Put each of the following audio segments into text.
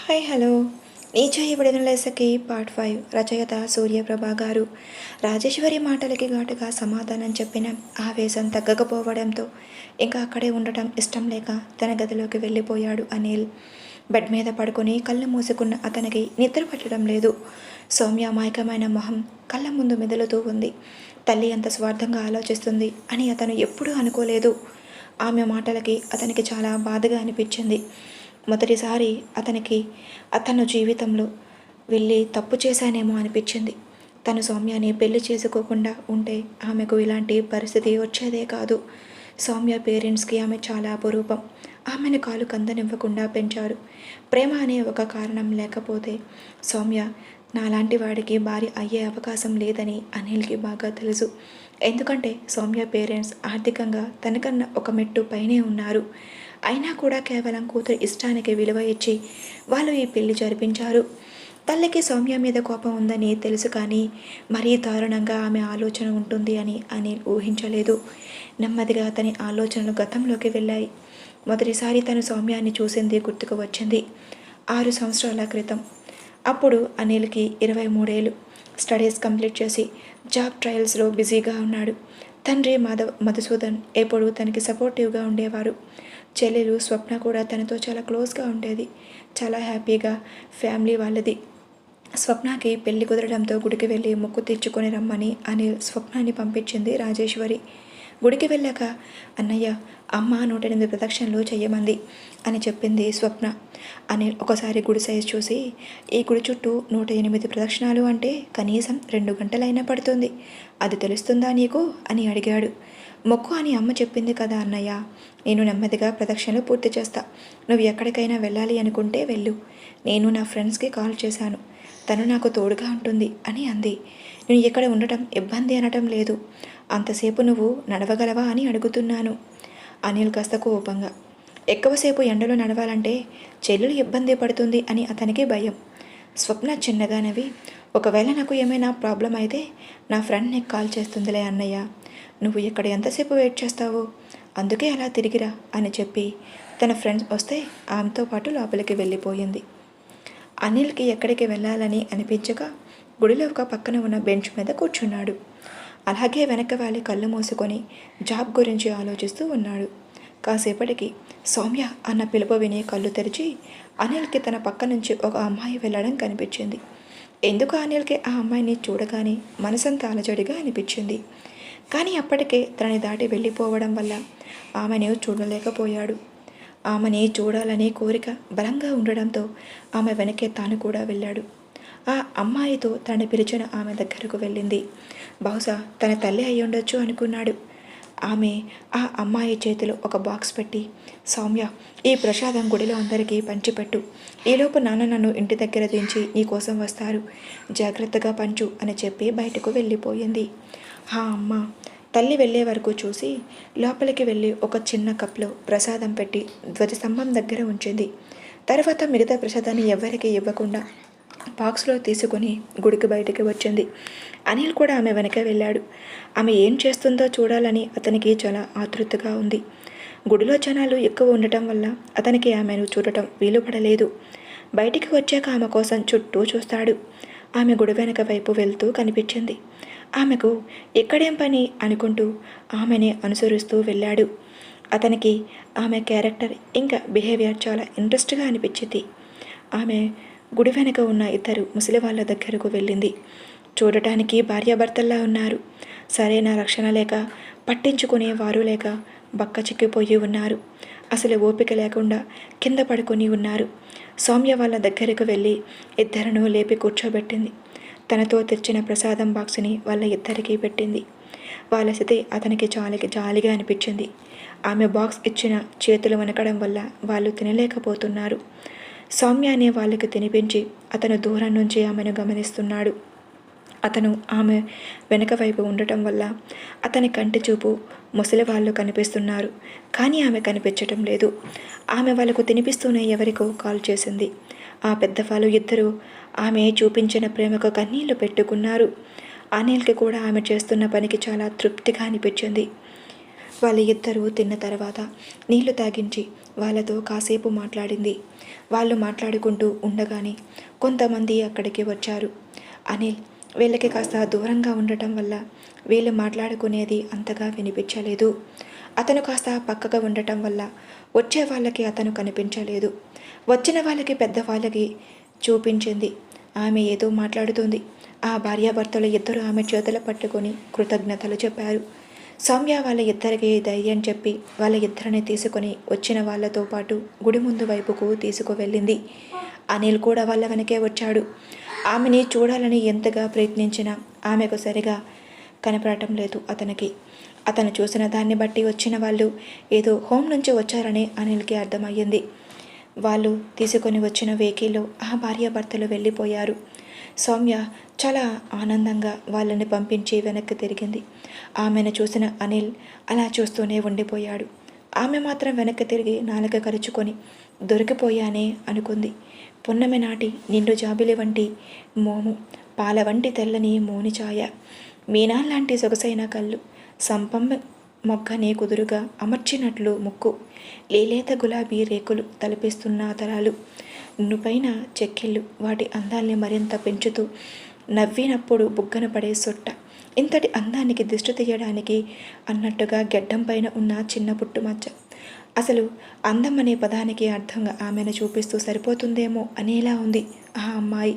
Hi hello. నీ చేయబడిన part five. రచయిత సూర్యప్రభ గారు. రాజేశ్వరి మాటలకి ఘాటుగా సమాధానం చెప్పిన ఆవేశం తగ్గకపోవడంతో ఇంకా అక్కడే ఉండటం ఇష్టం లేక తన గదిలోకి వెళ్ళిపోయాడు అనిల్. బెడ్ మీద పడుకొని కళ్ళు మూసుకున్న అతనికి నిద్ర పట్టడం లేదు. సౌమ్య మాయకమైన మొహం కళ్ళ ముందు మెదులుతూ ఉంది. తల్లి అంత స్వార్థంగా ఆలోచిస్తుంది అని అతను ఎప్పుడూ అనుకోలేదు. ఆమె మాటలకి అతనికి చాలా బాధగా అనిపించింది. మొదటిసారి అతనికి అతను జీవితంలో వెళ్ళి తప్పు చేశానేమో అనిపించింది. తను సౌమ్యని పెళ్ళి చేసుకోకుండా ఉంటే ఆమెకు ఇలాంటి పరిస్థితి వచ్చేదే కాదు. సౌమ్య పేరెంట్స్కి ఆమె చాలా అపురూపం. ఆమెను కాలు కందనివ్వకుండా పెంచారు. ప్రేమ అనే ఒక కారణం లేకపోతే సౌమ్య నాలాంటి వాడికి భార్య అయ్యే అవకాశం లేదని అనిల్కి బాగా తెలుసు. ఎందుకంటే సౌమ్య పేరెంట్స్ ఆర్థికంగా తనకన్నా ఒక మెట్టు పైనే ఉన్నారు. అయినా కూడా కేవలం కూతురు ఇష్టానికి విలువ ఇచ్చి వాళ్ళు ఈ పెళ్ళి జరిపించారు. తల్లికి సౌమ్య మీద కోపం ఉందని తెలుసు కానీ మరీ దారుణంగా ఆమె ఆలోచన ఉంటుంది అని అనిల్ ఊహించలేదు. నెమ్మదిగా అతని ఆలోచనలు గతంలోకి వెళ్ళాయి. మొదటిసారి తను సౌమ్యాన్ని చూసింది గుర్తుకు వచ్చింది. ఆరు సంవత్సరాల క్రితం. అప్పుడు అనిల్కి ఇరవై మూడేళ్ళు. స్టడీస్ కంప్లీట్ చేసి జాబ్ ట్రయల్స్లో బిజీగా ఉన్నాడు. తండ్రి మాధవ్ మధుసూదన్ ఎప్పుడూ తనకి సపోర్టివ్గా ఉండేవారు. చెల్లెలు స్వప్న కూడా తనతో చాలా క్లోజ్గా ఉండేది. చాలా హ్యాపీగా ఫ్యామిలీ వాళ్ళది. స్వప్నకి పెళ్ళి కుదరడంతో గుడికి వెళ్ళి మొక్కు తీర్చుకొని రమ్మని అని స్వప్నాన్ని పంపించింది రాజేశ్వరి. గుడికి వెళ్ళాక అన్నయ్య అమ్మ నూట ఎనిమిది ప్రదక్షిణలు చెయ్యమంది అని చెప్పింది స్వప్న. అనిల్ ఒకసారి గుడి సైజు చూసి ఈ గుడి చుట్టూ నూట ఎనిమిది ప్రదక్షిణాలు అంటే కనీసం రెండు గంటలైనా పడుతుంది. అది తెలుస్తుందా నీకు? అని అడిగాడు. మొక్కు అని అమ్మ చెప్పింది కదా అన్నయ్య నేను నెమ్మదిగా ప్రదక్షిణలు పూర్తి చేస్తా. నువ్వు ఎక్కడికైనా వెళ్ళాలి అనుకుంటే వెళ్ళు. నేను నా ఫ్రెండ్స్కి కాల్ చేశాను. తను నాకు తోడుగా ఉంటుంది అని అంది. నేను ఇక్కడ ఉండటం ఇబ్బంది అనటం లేదు. అంతసేపు నువ్వు నడవగలవా అని అడుగుతున్నాను. అనిల్ కాస్త కోపంగా ఎక్కువసేపు ఎండలో నడవాలంటే చెల్లెలు ఇబ్బంది పడుతుంది అని అతనికి భయం. స్వప్న చిన్నగా నవ్వి ఒకవేళ నాకు ఏమైనా ప్రాబ్లం అయితే నా ఫ్రెండ్ నీకు కాల్ చేస్తుందిలే అన్నయ్య. నువ్వు ఇక్కడ ఎంతసేపు వెయిట్ చేస్తావు అందుకే అలా తిరిగిరా అని చెప్పి తన ఫ్రెండ్స్ వస్తే ఆమెతో పాటు లోపలికి వెళ్ళిపోయింది. అనిల్కి ఎక్కడికి వెళ్ళాలని అనిపించక గుడిలో ఒక పక్కన ఉన్న బెంచ్ మీద కూర్చున్నాడు. అలాగే వెనక వాలి కళ్ళు మూసుకొని జాబ్ గురించి ఆలోచిస్తూ ఉన్నాడు. కాసేపటికి సౌమ్య అన్న పిలుపు విని కళ్ళు తెరిచి అనిల్కి తన పక్క నుంచి ఒక అమ్మాయి వెళ్ళడం కనిపించింది. ఎందుకు అనిల్కి ఆ అమ్మాయిని చూడగానే మనసంతా అలజడిగా అనిపించింది. కానీ అప్పటికే తనని దాటి వెళ్ళిపోవడం వల్ల ఆమెను చూడలేకపోయాడు. ఆమెని చూడాలనే కోరిక బలంగా ఉండడంతో ఆమె వెనకే తాను కూడా వెళ్ళాడు. ఆ అమ్మాయితో తన పిలిచిన ఆమె దగ్గరకు వెళ్ళింది. బహుశా తన తల్లి అయి ఉండొచ్చు అనుకున్నాడు. ఆమె ఆ అమ్మాయి చేతిలో ఒక బాక్స్ పెట్టి సౌమ్య ఈ ప్రసాదం గుడిలో అందరికీ పంచిపెట్టు. ఈలోపు నాన్న నన్ను ఇంటి దగ్గర దించి నీకోసం వస్తారు. జాగ్రత్తగా పంచు అని చెప్పి బయటకు వెళ్ళిపోయింది. ఆ అమ్మ తల్లి వెళ్ళే వరకు చూసి లోపలికి వెళ్ళి ఒక చిన్న కప్లో ప్రసాదం పెట్టి ధ్వజస్తంభం దగ్గర ఉంచింది. తర్వాత మిగతా ప్రసాదాన్ని ఎవరికి ఇవ్వకుండా బాక్స్లో తీసుకుని గుడికి బయటికి వచ్చింది. అనిల్ కూడా ఆమె వెనక వెళ్ళాడు. ఆమె ఏం చేస్తుందో చూడాలని అతనికి చాలా ఆతృతగా ఉంది. గుడిలో జనాలు ఎక్కువ ఉండటం వల్ల అతనికి ఆమెను చూడటం వీలు పడలేదు. బయటికి వచ్చాక ఆమె కోసం చుట్టూ చూస్తాడు. ఆమె గుడి వెనక వైపు వెళ్తూ కనిపించింది. ఆమెకు ఎక్కడేం పని అనుకుంటూ ఆమెని అనుసరిస్తూ వెళ్ళాడు. అతనికి ఆమె క్యారెక్టర్ ఇంకా బిహేవియర్ చాలా ఇంట్రెస్ట్గా అనిపించింది. ఆమె గుడి వెనక ఉన్న ఇద్దరు ముసలి వాళ్ళ దగ్గరకు వెళ్ళింది. చూడటానికి భార్యాభర్తల్లా ఉన్నారు. సరైన రక్షణ లేక పట్టించుకునే వారు లేక బక్క చిక్కిపోయి ఉన్నారు. అసలు ఓపిక లేకుండా కింద పడుకొని ఉన్నారు. సౌమ్య వాళ్ళ దగ్గరకు వెళ్ళి ఇద్దరును లేపి కూర్చోబెట్టింది. తనతో తెచ్చిన ప్రసాదం బాక్స్ని వాళ్ళ ఇద్దరికీ పెట్టింది. వాళ్ళ స్థితి అతనికి జాలికి జాలిగా అనిపించింది. ఆమె బాక్స్ ఇచ్చిన చేతులు వనకడం వల్ల వాళ్ళు తినలేకపోతున్నారు. సౌమ్య అనే వాళ్ళకి తినిపించి అతను దూరం నుంచి ఆమెను గమనిస్తున్నాడు. అతను ఆమె వెనక వైపు ఉండటం వల్ల అతని కంటి చూపు ముసలి వాళ్ళు కనిపిస్తున్నారు. కానీ ఆమె కనిపించటం లేదు. ఆమె వాళ్ళకు తినిపిస్తూనే ఎవరికో కాల్ చేసింది. ఆ పెద్దవాళ్ళు ఇద్దరు ఆమె చూపించిన ప్రేమకు కన్నీళ్ళు పెట్టుకున్నారు. అనిల్కి కూడా ఆమె చేస్తున్న పనికి చాలా తృప్తిగా అనిపించింది. వాళ్ళిద్దరూ తిన్న తర్వాత నీళ్ళు తాగించి వాళ్ళతో కాసేపు మాట్లాడింది. వాళ్ళు మాట్లాడుకుంటూ ఉండగానే కొంతమంది అక్కడికి వచ్చారు. అనిల్ వీళ్ళకి కాస్త దూరంగా ఉండటం వల్ల వీళ్ళు మాట్లాడుకునేది అంతగా వినిపించలేదు. అతను కాస్త పక్కగా ఉండటం వల్ల వచ్చే వాళ్ళకి అతను కనిపించలేదు. వచ్చిన వాళ్ళకి పెద్దవాళ్ళకి చూపించింది. ఆమె ఏదో మాట్లాడుతుంది. ఆ భార్యాభర్తలు ఇద్దరు ఆమె చేతులు పట్టుకొని కృతజ్ఞతలు చెప్పారు. సౌమ్య వాళ్ళ ఇద్దరికి ధైర్యం చెప్పి వాళ్ళ ఇద్దరిని తీసుకొని వచ్చిన వాళ్ళతో పాటు గుడి ముందు వైపుకు తీసుకువెళ్ళింది అనిల్ కూడా వాళ్ళ వెనకే వచ్చాడు. ఆమెని చూడాలని ఎంతగా ప్రయత్నించినా ఆమెకు సరిగా కనపడటం లేదు అతనికి. అతను చూసిన దాన్ని బట్టి వచ్చిన వాళ్ళు ఏదో హోమ్ నుంచి వచ్చారని అనిల్కి అర్థమయ్యింది. వాళ్ళు తీసుకొని వచ్చిన వెహికల్లో ఆ భార్యాభర్తలు వెళ్ళిపోయారు. సౌమ్య చాలా ఆనందంగా వాళ్ళని పంపించి వెనక్కి తిరిగింది. ఆమెను చూసిన అనిల్ అలా చూస్తూనే ఉండిపోయాడు. ఆమె మాత్రం వెనక్కి తిరిగి నాలుక కరుచుకొని దొరికిపోయానే అనుకుంది. పున్నమి నాటి నిండు జాబిలి వంటి మోము పాల వంటి తెల్లని మోని ఛాయ మీనాల్లాంటి సొగసైన కళ్ళు సంపమ్మ మొగ్గని కుదురుగా అమర్చినట్లు ముక్కు లేలేత గులాబీ రేకులు తలపిస్తున్న తరాలు నుపైన చెక్కిళ్ళు వాటి అందాల్ని మరింత పెంచుతూ నవ్వినప్పుడు బుగ్గన పడే సొట్ట. ఇంతటి అందానికి దిష్టి తీయడానికి అన్నట్టుగా గెడ్డం పైన ఉన్న చిన్న పుట్టుమచ్చ అసలు అందం అనే పదానికి అర్థంగా ఆమెను చూపిస్తూ సరిపోతుందేమో అనేలా ఉంది. ఆ అమ్మాయి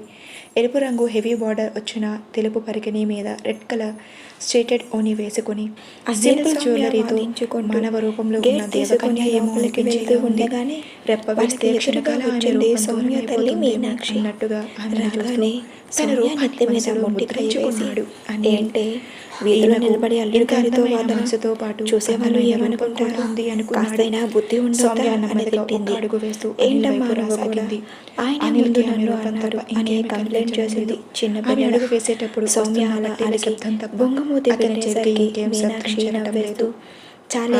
ఎరుపు రంగు హెవీ బార్డర్ వచ్చిన తెలుపు పరికిణి మీద రెడ్ కలర్ స్ట్రేటెడ్ ఓని వేసుకుని సింపుల్ జ్యువెలరీతో మానవ రూపంలో ఉన్న దేవకన్య ఏమో అనిపించేలా ఉంది రెప్ప వేస్తే క్షణకాలం ఆమె వచ్చింది రూపం సౌమ్య తల్లి దూరమైపోతుందేమో మీనాక్షి. అన్నట్టుగా ఆమెను చూస్తూ రాగానే తన రూపాన్ని మీద ఏంటే వీధిలో నిలబడి అల్లుడిగారితో వాదన మనసుతో పాటు చూసేవాళ్ళు అందమైన ఏమనుకుంటారు? రూపం కూడా ఉంది అనుకున్నాడు. కాస్తైనా బుద్ధి తిట్టింది. అడుగు వేస్తూ ఏంటమ్మా? రాసాగింది. ఆయన ముందు నన్ను తప్ప అని కంప్లైంట్. చేసింది చిన్న పిల్లల. అడుగు వేసేటప్పుడు సౌమ్య అలా తప్ప బొంగమూతి పెట్టేసరికి మీనాక్షి నవ్వేస్తూ. చాలే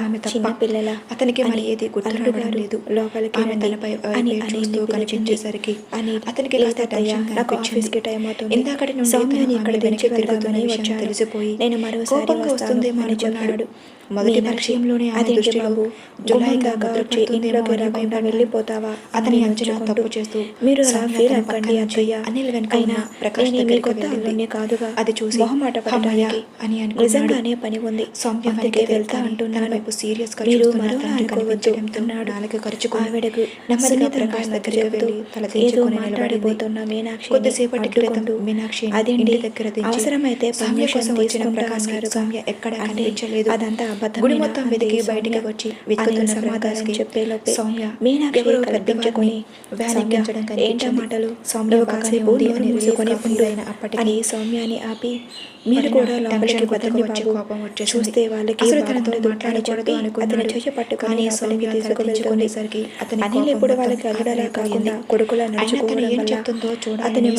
ఆమె తప్ప చిన్న పిల్లల అతనికి మరి ఏది గుర్తు లేదు లోపలికి తనపై అని చూస్తూ కనిపించేసరికి అని అతనికి నాకు. ఆఫీస్కి టైం అవుతుంది ఇందాకటి నుండి ఇక్కడ దించి విషయం వచ్చాను తెలిసిపోయి నేను మరోసారి వస్తుందేమో అని చెప్పాడు మొదటి పరిచయంలోనే అదేంటి దృష్టిలో వచ్చి ఇంట్లోకి రాకుండా భయపడ్డాడు. వెళ్ళిపోతావా అతని అంచనా తప్పు చేస్తూ మీరు అలా ఫీల్ అవ్వకండి అత్తయ్య అనిల్ వెనక అయినా ఉన్న ప్రకాష్ నేను మీ దగ్గరికి కొత్త వెళ్ళింది. అల్లుడిని కాదుగా అది చూసి మొహమాట అని. నిజంగానే పని ఉంది సౌమ్య వెనక్కి వెళ్తా అంటున్నాను వైపు సీరియస్గా మీరు మరోలా కరుచుకుని ఆవిడకు నెమ్మదిగా ప్రకాష్ దగ్గరికి వెళ్ళి తల ఏదో. మాట్లాడిపోతున్న మీనాక్షి కొద్దిసేపటి క్రితం మీనాక్షి అదేంటి దగ్గర అవసరమైతే సౌమ్య కోసం వచ్చిన ప్రకాష్. సౌమ్య ఎక్కడా కనిపించలేదు అదంతా? గుడి మొత్తం వెతికి. బయటికి వచ్చి వెతుకుతున్న సమాధానం చెప్పేలోపే సౌమ్య ఎవరో సౌమ్య, ఎక్కించడం ఏంటా. మాటలు సౌమ్య కాసేపు నోరు అని మూసుకొని రిలీఫ్గా ఉండు ఫీల్ అయిన అప్పటికి అని సౌమ్యాని ఆపి మీరు కూడా లోపలికి వచ్చి బాబు. చూస్తే వాళ్ళకి అసలు తనతో మాట్లాడకూడదు చెప్పి. అతని చెయ్యి పట్టుకొని సౌమ్య తీసుకువెళ్తుంది తలదించుకునేసరికి అతని అనిల్ మొత్తం వాళ్ళకి ఆవిరైపోయింది. కాకుండా కొడుకులా నడుచుకోవడం ఏం చెప్తుందో చూడాలని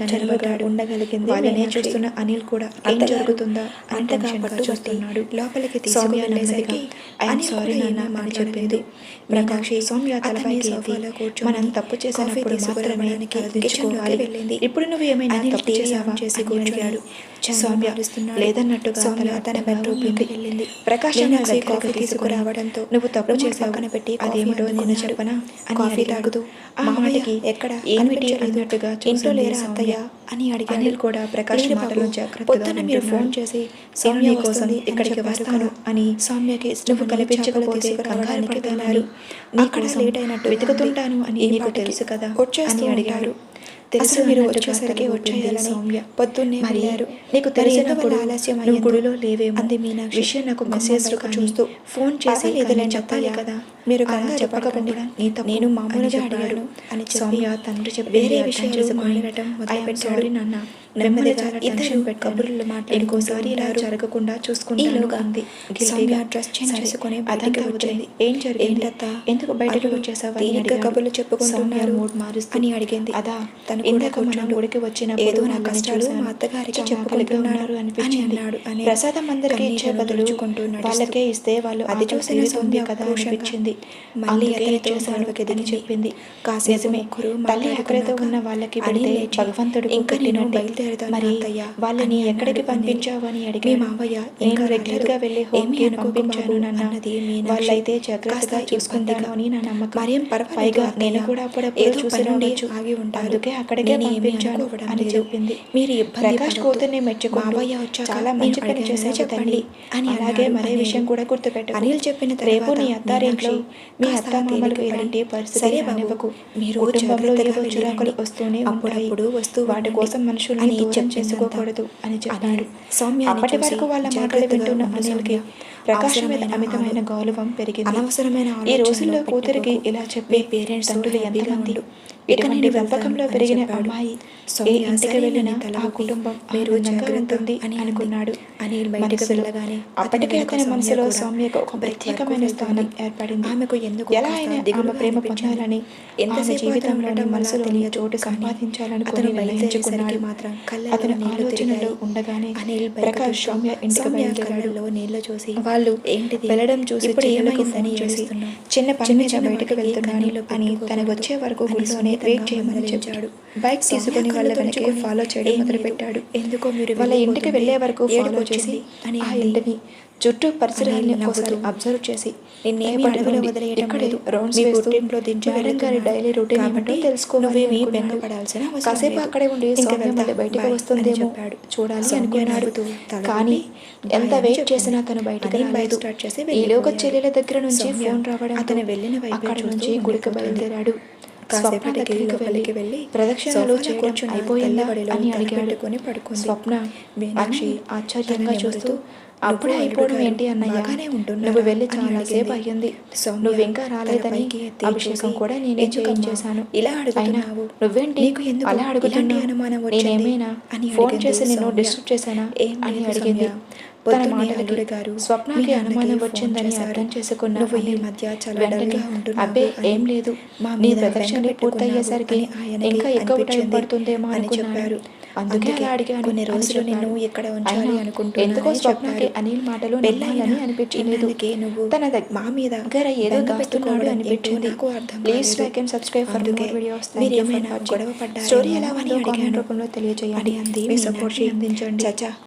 అతని వద్ద. ఉండగలిగింది వాళ్ళనే. చూస్తున్న అనిల్ కూడా ఏం జరుగుతుందా అంతగా పట్టుబట్టి చూస్తున్నాడు లోపలికి సౌమ్య నెమ్మదిగా ఐఎమ్ సారీ నాన్న మాట్లాడలేదు. చెప్పింది ప్రకాష్ సౌమ్య కూర్చొని మనం తప్పు చేసినప్పుడు మాత్రమే తలదించుకోవాలి. ఇప్పుడు నువ్వు ఏమైనా తప్పు చేసావా చేసి అని కూర్చొని అడిగాడు ఛానల్ సౌమ్య మారుస్తున్నాడు. లేదన్నట్టుగా సౌమ్య తన ఊపింది. వెళ్ళింది. ప్రకాష్ కాఫీ తీసుకురావడంతో నువ్వు తప్పు చేసావు పెట్టి అదేమిటో నేను. చెప్పనా కాఫీ. తాగుతూ ఆ మాటకి ఎక్కడ ఏమిటి. అన్నట్టుగా ఇంట్లో లేరా. అత్తయ్య అని అడిగాడు అనిల్ కూడా ప్రకాష్ మాటలు. జాగ్రత్తగా మీరు ఫోన్. చేసి సౌమ్య కోసం ఇక్కడికి వస్తాను. అని సౌమ్యకి నువ్వు కనిపించకపోతే చేపలు కంగారు తీసుకురావడానికి పడతానని వెళ్ళారు. నీ అక్కడ కోసం లేట్ అయినట్టు వెతుకుతుంటాను అని నీకు తెలుసు కదా అని అడిగాడు ఉంటారు. తెలుసు మీరు వచ్చేసరికి వచ్చేయాలని. పొద్దున్నే మరి వెళ్ళారు. నీకు తెలిసినప్పుడు ఆలస్యం అయ్యిందో? గుడిలో లేవేమో అంది మీనాక్షి. విషయం నాకు మెసేజ్ చూస్తూ ఫోన్ చేసి కానీ చెప్పాలి. కదా మీరు కంగారు చెప్పకపోవడం నేను మామూలుగా. అడిగాను అని సౌమ్య తండ్రి చెప్పి వేరే విషయాలు మాట్లాడటం "I am మొదలుపెట్టాడు. sorry నాన్న నెమ్మదిగా ఇద్దరు కబుర్లు మాట్లాడుకుంటూ ఇంకోసారి ఇలా. జరగకుండా చూసుకుంటాను ఈలోగా అంది సౌమ్య. డ్రెస్ చేంజ్ చేసుకొని బయటికి వచ్చింది. ఏం జరిగింది? ఎందుకు బయటకు వచ్చేసావా. కబుర్లు చెప్పుకుంటున్నారు మూడ్ మారుస్తూ అని అడిగింది. అదా తను కూడా ఇందాక మనం వచ్చినప్పుడు ఏదో నా కష్టాలు. మా అత్తగారికి చెప్పుకుంటున్నారు అని. అన్నాడు అని ప్రసాదం అందరికీ ఇచ్చే బదులు. వాళ్ళకే ఇస్తే వాళ్ళు అది చూసిన సౌమ్య కదా అనిపించింది మళ్ళీ అతనితో చేశాను. అని చెప్పింది ముగ్గురు తల్లి మాట్లాడుకున్నాక ఉన్న వాళ్ళకి పెడితే లేచి, భగవంతుడికి ఇంకా నేను బయలుదేరుతాను మరి వాళ్ళని ఎక్కడికి. పంపించావు అని మీ అడిగాడు మావయ్య ఇంకా రెగ్యులర్గా. వెళ్ళే హోమ్కి పంపించాను అన్నది. వాళ్ళైతే జాగ్రత్తగా చూసుకుంటాను. అని నా నమ్మకం మరేం పైగా. నేను కూడా అప్పుడప్పుడు ఏదో చూసి ఆగి ఉంటారు. అందుకే అక్కడికే పంపించాను అని. చెప్పింది మీరు ప్రకాష్. కూతుర్ని మెచ్చుకుంటూ వచ్చాక చాలా మంచి పని చేశావు చెప్పండి అని అలాగే మరే. విషయం కూడా గుర్తుపెట్టుకో అనిల్ చెప్పిన రేపు నీ అత్తారింట్లో మీ అత్తమామలకు ఇలాంటి పరిస్థితి రానివ్వకు మీరు కుటుంబంలో ఏవో చిరాకులు. వస్తూనే అప్పుడప్పుడు వస్తూ వాటి కోసం మనుషుల్ని దూరం చెప్పిందంతా. చేసుకోకూడదు అని చెప్పాడు సౌమ్యాని అప్పటి చూసి వరకు వాళ్ళ మాటలు వింటున్న అనిల్కి సౌమ్య. ప్రకాశం మీద అమితమైన గౌరవం పెరిగింది అనవసరమైన ఈ రోజుల్లో కూతురికి. ఇలా చెప్పి పేరెంట్స్ తండ్రులు ఎంతమంది. ఇక నేను పెంపకంలో పెరిగిన. అమ్మాయి ఏ ఇంటికి వెళ్ళినా ఆ కుటుంబం మీరు ఆనందంగా ఉంటుంది అని. అనుకున్నాడు అనిల్ బయటకు వెళ్ళగానే అప్పటికే అతని మనసులో సౌమ్యకు ఒక ప్రత్యేకమైన స్థానం. ఏర్పడింది ఆమెకు ఎందుకు ఎలా అయినా ఆమె దిగులుగా ప్రేమ. పొందాలని జీవితంలోని అతను ఉండటం మనసులో. చోటు కానీ సంపాదించాలనుకుని అతను బయలుదేరేసరికి మాత్రం అతని ఆలోచనలో. ఉండగానే అనిల్ ప్రకాష్ సౌమ్య ఇంటికి బయలుదేరాడు నీళ్ళు చూసి వాళ్ళు ఏంటిది వెళ్ళడం చూసి ఇప్పుడు ఏమైందని చేసి? చిన్న పని మీద బయటకు వెళ్తున్నాను అని తనకు వచ్చే వరకు గుడిలోనే వెయిట్ చేయమని. చెప్పాడు బైక్ తీసుకుని వాళ్ళ వెనకే ఫాలో చేయడం "ఏం మొదలు లేదు. పెట్టాడు ఎందుకో మీరు వాళ్ళ ఇంటికి. వెళ్ళే వరకు ఫాలో చేసి వచ్చింది" అని ఆ. ఇంటిని చుట్టూ పరిసరాన్ని అనిల్ ఒకసారి అబ్జర్వ్ చేసి నిన్నేమీ "భయపడకండి, అడవిలో వదిలేయటం ఇక్కడే లేదు. రౌండ్స్ మీ వేస్తూ దించి మేడం గారి. డైలీ రొటీన్ ఏమిటో తెలుసుకోవాలి నువ్వేమీ. బెంగపడాల్సిన కాసేపు. అక్కడే ఉండి సౌమ్య. మళ్ళీ బయటకు అని చెప్పాడు. చూడాలి అనుకున్నాడు కానీ ఎంత వెయిట్. చేసినా తను బయటకు రాలేదు స్టార్ట్ చేసి వెళ్ళిపోయాడు. చెల్లెల దగ్గర నుంచి ఫోన్ రావడం అతని వెళ్ళిన వైపే నుంచి గుడికి. బయలుదేరాడు కాసేపటికి లోపలికి వెళ్ళి ప్రదక్షిణలు కూర్చున్న అయిపోయిందా అని తల అడిగాడు పెట్టుకొని పడుకుంది. స్వప్న మీనాక్షి ఆశ్చర్యంగా చూస్తూ అప్పుడే "నువ్వు అయిపోవడం ఏంటి గారు అన్నయ్య బాగానే ఉంటున్నారా?" నువ్వు వెళ్ళి అని చాలాసేపు. అయ్యింది నువ్వు ఇంకా రాలేదని అభిషేకం కూడా నేనే "ఎందుకమ్మా చేయించేశాను ఇలా అడుగుతున్నావు? నువ్వేంటి నీకు ఎందుకు అలా ఇలాంటి అడుగుతున్నావు అనుమానం వచ్చింది?" నేనేమైనా అని ఫోన్ చేసి నిన్ను. డిస్టర్బ్ చేశానా "ఏం అని అడిగింది పొద్దున్నే అల్లుడు గారు స్వప్నకి అనుమానం వచ్చిందని. అర్థం చేసుకున్న నువ్వు ఈ అనిల్ మధ్య చాలా వెంటనే డల్గా ఉంటున్నావు అబ్బే ఏం లేదు మా నీ బెంగ పూర్తయ్యేసరికి ఆయనకి ఇంకా ఎక్కువ టైం అనిపించింది పడుతుందేమో అని చెప్పారు. అందుకే అలా అడిగాను కొన్ని రోజులు నిన్ను. ఇక్కడ ఉంచాలి అయినా అనుకుంటున్నానని ఎందుకో స్వప్నకి. అనిల్ మాటలు అనిపించలేదు ఇన్నాళ్ళకే నువ్వు తన మా మీద దగ్గర ఏదో దాస్తున్నాడు అనిపించింది please. Like and subscribe for more videos మీరు ఏమైనా గొడవ పడ్డారేమో స్టోరీ ఎలా అని అడిగాను. రూపంలో తెలియజేయండి అంది మీ. సపోర్ట్ అందించండి చచ్చా